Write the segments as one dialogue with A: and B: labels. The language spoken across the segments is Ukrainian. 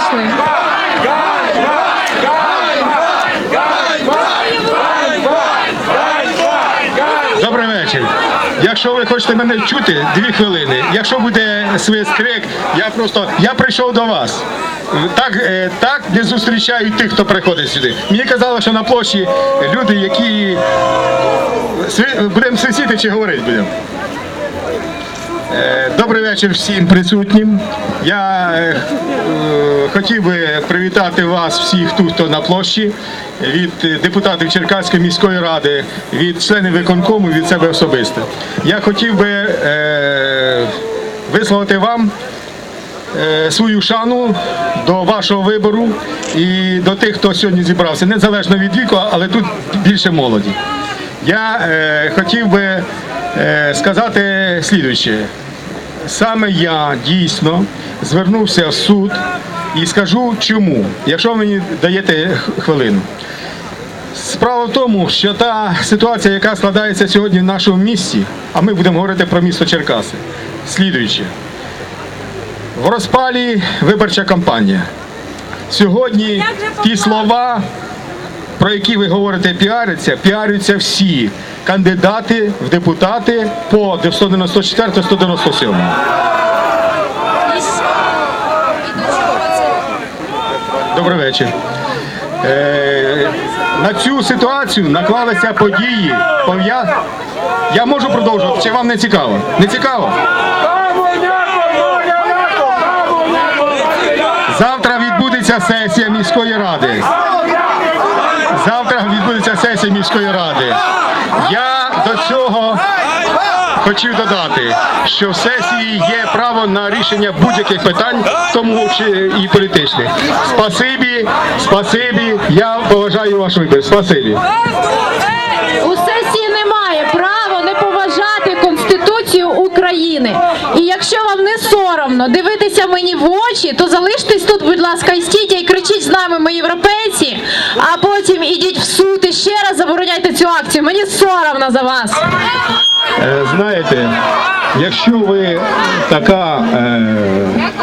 A: прийшли.
B: Добрий вечір. Якщо ви хочете мене чути, дві хвилини. Якщо буде свист крик, я просто я прийшов до вас. Так, е, так не зустрічають тих, хто приходить сюди. Мені казали, що на площі люди, які будемо сидіти чи говорити будемо. Е, Добрий вечір всім присутнім. Я е, е, хотів би привітати вас всіх тут, хто на площі, від депутатів Черкаської міської ради, від членів виконкому, від себе особисто. Я хотів би висловити вам свою шану до вашого вибору і до тих, хто сьогодні зібрався, незалежно від віку, але тут більше молоді. Я хотів би сказати слідуюче. Саме я дійсно звернувся в суд і скажу чому, якщо мені даєте хвилину. Справа в тому, що та ситуація, яка складається сьогодні в нашому місті, а ми будемо говорити про місто Черкаси, слідуюче. В розпалі виборча кампанія. Сьогодні ті слова, про які ви говорите, піаряться, піаряться всі кандидати в депутати по 194-197. Добрий вечір. Е, на цю ситуацію наклалися події. Пов'я... Я можу продовжувати, чи вам не цікаво? Не цікаво? Завтра відбудеться сесія міської ради. Завтра відбудеться сесія міської ради. Я до цього хотів додати, що в сесії є право на рішення будь-яких питань, тому чи і політичних. Спасибі, спасибі. Я поважаю ваш вибір. Спасибі.
A: У сесії немає права не поважати Конституцію України. І якщо вам не соромно дивитися мені в очі, то залиштесь тут, будь ласка, і стійте і кричіть з нами, ми європейці, а цю. Мені соромно за вас.
B: Е, Знаєте, якщо ви така е,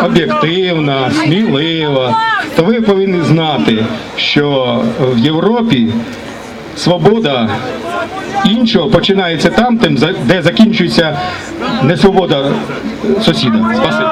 B: об'єктивна, смілива, то ви повинні знати, що в Європі свобода іншого починається там, де закінчується несвобода сусіда. Спасибі.